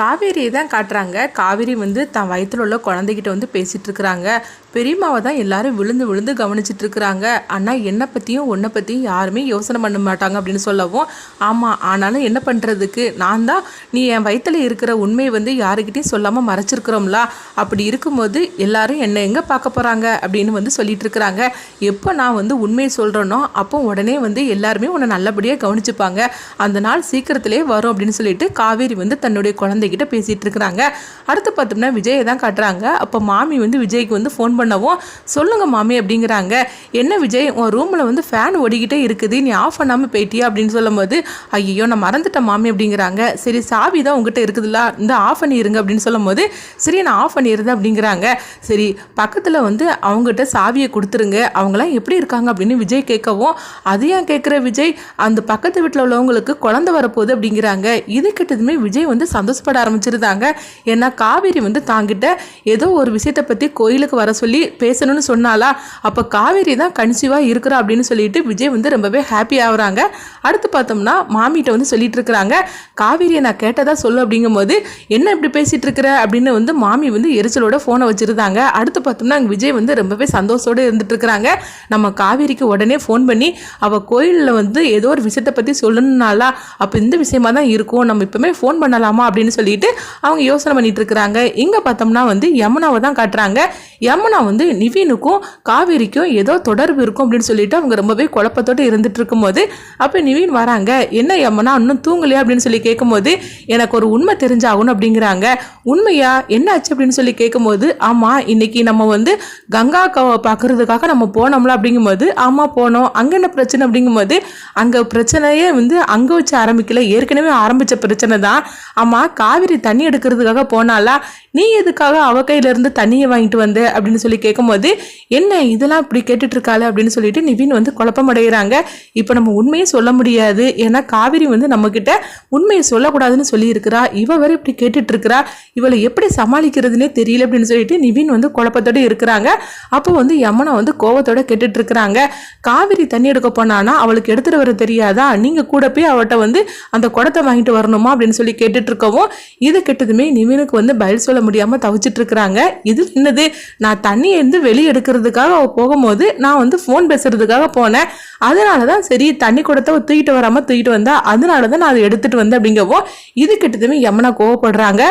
காவேரியை தான் காட்டுறாங்க. காவேரி வந்து தன் வயித்துல உள்ள குழந்தைகிட்ட வந்து பேசிகிட்டு இருக்கிறாங்க. பெரியம்மாவை தான் எல்லாரும் விழுந்து விழுந்து கவனிச்சிட்டு இருக்கிறாங்க அண்ணா என்னை பற்றியும் உன்னை பற்றியும் யாருமே யோசனை பண்ண மாட்டாங்க அப்படின்னு சொல்லவும் ஆமாம் ஆனாலும் என்ன பண்ணுறதுக்கு நான் தான் நீ என் வயிற்றில் இருக்கிற உண்மையை வந்து யாருக்கிட்டையும் சொல்லாமல் மறைச்சிருக்கிறோம்ல. அப்படி இருக்கும்போது எல்லாரும் என்னை எங்கே பார்க்க போகிறாங்க அப்படின்னு வந்து சொல்லிட்டு இருக்கிறாங்க எப்போ நான் வந்து உண்மையை சொல்கிறேனோ அப்போ உடனே வந்து எல்லாருமே உன்னை நல்லபடியாக கவனிச்சுப்பாங்க. அந்த நாள் சீக்கிரத்திலே வரும் அப்படின்னு சொல்லிட்டு காவேரி வந்து தன்னுடைய குழந்தைகிட்ட பேசிகிட்டு இருக்கிறாங்க அடுத்து பார்த்தோம்னா விஜயை தான் காட்டுறாங்க. அப்போ மாமி வந்து விஜய்க்கு வந்து ஃபோன் பண்ணவும் சொல்லுங்க மாமி அப்படிங்கிறாங்க. என்ன விஜய் உன் ரூமில் வந்து ஃபேன் ஓடிக்கிட்டே இருக்குது. நீ ஆஃப் பண்ணாமல் போயிட்டியா? அப்படின்னு சொல்லும்போது ஐயோ நான் மறந்துட்டேன் மாமி அப்படிங்கிறாங்க. சரி சாவி தான் உங்ககிட்ட இருக்குதுல்ல இந்த ஆஃப் பண்ணிடுங்க அப்படின்னு சொல்லும்போது சரி நான் ஆஃப் பண்ணிடுறேன் அப்படிங்கிறாங்க. சரி பக்கத்தில் வந்து அவங்ககிட்ட சாவியை கொடுத்துருங்க. அவங்களாம் எப்படி இருக்காங்க? அப்படின்னு விஜய் கேட்கவும் அது ஏன் கேட்குற விஜய்? அந்த பக்கத்து வீட்டில் உள்ளவங்களுக்கு குழந்தை வரப்போகுது அப்படிங்கிறாங்க. இது கிட்டதுமே விஜய் வந்து சந்தோஷப்பட ஆரம்பிச்சிருந்தாங்க. ஏன்னா காவேரி வந்து தாங்கிட்ட ஏதோ ஒரு விஷயத்தை பற்றி கோயிலுக்கு வர சொல்லி பேசணும்னு சொன்னாலா அப்போ காவேரி தான் கன்சீவாக இருக்கிறா அப்படின்னு சொல்லிட்டு விஜய் வந்து ரொம்பவே ஹாப்பி ஆகுறாங்க. அடுத்து பார்த்தோம்னா மாமிகிட்ட வந்து சொல்லிட்டு இருக்கிறாங்க. காவேரியை நான் கேட்டதா சொல்லு அப்படிங்கும்போது என்ன இப்படி பேசிட்டு இருக்கிற? அப்படின்னு வந்து மாமி வந்து எரிச்சலோட ஃபோனை வச்சிருந்தாங்க. அடுத்து பார்த்தோம்னா அங்கே விஜய் வந்து ரொம்பவே சந்தோஷத்தோடு இருந்துட்டு இருக்கிறாங்க. நம்ம காவேரிக்கு உடனே ஃபோன் பண்ணி அவள் கோயிலில் வந்து ஏதோ ஒரு விஷயத்தை பற்றி சொல்லணும்னாலா அப்போ இந்த விஷயமா தான் இருக்கும். நம்ம இப்போமே ஃபோன் பண்ணலாமா? அப்படின்னு சொல்லிட்டு அவங்க யோசனை பண்ணிட்டு இருக்கிறாங்க. இங்கே பார்த்தோம்னா வந்து யமுனாவை தான் காட்டுறாங்க. யமுனா வந்து நிவினுக்கும் காவேரிக்கும் ஏதோ தொடர்பு இருக்கும் அப்படின்னு சொல்லிட்டு அவங்க ரொம்பவே குழப்பத்தோடு இருந்துட்டு இருக்கும்போது அப்போ நிவின் வராங்க என்ன யமுனா இன்னும் தூங்கலையா? அப்படின்னு சொல்லி கேட்கும்போது எனக்கு ஒரு உண்மை தெரிஞ்சாகணும் அப்படிங்கிறாங்க. உண்மையா? என்ன ஆச்சு அப்படின்னு சொல்லி கேட்கும்போது ஆமாம் இன்னைக்கு நம்ம வந்து கங்கா அக்காவை பார்க்கறதுக்காக நம்ம போனோம்ல அப்படிங்கும்போது ஆமாம் போனோம். அங்கே என்ன பிரச்சனை? அப்படிங்கும்போது அங்கே பிரச்சனையே வந்து அங்கே வச்சு ஆரம்பிக்கல. ஏற்கனவே ஆரம்பித்த பிரச்சனை தான். ஆமாம் காவிரி தண்ணி எடுக்கிறதுக்காக போனாலா நீ எதுக்காக அவ கையிலேருந்து தண்ணியை வாங்கிட்டு வந்த? அப்படின்னு சொல்லி கேட்கும்போது என்ன இதெல்லாம் இப்படி கேட்டுட்டு இருக்காளே அப்படின்னு சொல்லிட்டு நிவின் வந்து குழப்பமடைகிறாங்க. இப்போ நம்ம உண்மையை சொல்ல முடியாது. ஏன்னா காவிரி வந்து நம்ம கிட்ட உண்மையை சொல்லக்கூடாதுன்னு சொல்லி இருக்கிறா இவ வரை இப்படி கேட்டுட்டு இருக்கிறா இவளை எப்படி சமாளிக்கிறதுனே தெரியல அப்படின்னு சொல்லிட்டு நிவின் வந்து குழப்பத்தோட இருக்கிறாங்க. அப்போ வந்து யமுனா வந்து கோவத்தோட கேட்டுட்டு இருக்கிறாங்க காவிரி தண்ணி எடுக்க போனானா அவளுக்கு எடுத்துட்டு வர தெரியாதா? நீங்க கூட போய் அவட்ட வந்து அந்த குடத்தை வாங்கிட்டு வரணுமா? அப்படின்னு சொல்லி கேட்டுட்டு இருக்கவும் இது கெட்டதுமே நிவினுக்கு வந்து பதில் சொல்ல முடியாம தவிச்சிட்டு இருக்கிறாங்க இது என்னது? நான் தண்ணியை இருந்து வெளியே எடுக்கிறதுக்காக அவள் போகும்போது நான் வந்து ஃபோன் பேசுறதுக்காக போனேன். அதனால தான் சரி தண்ணி குடத்தை தூக்கிட்டு வராமல் தூக்கிட்டு வந்தா அதனால தான் நான் அதை எடுத்துகிட்டு வந்தேன் அப்படிங்கவும் இது கிட்டதுமே யமுனா கோவப்படுறாங்க.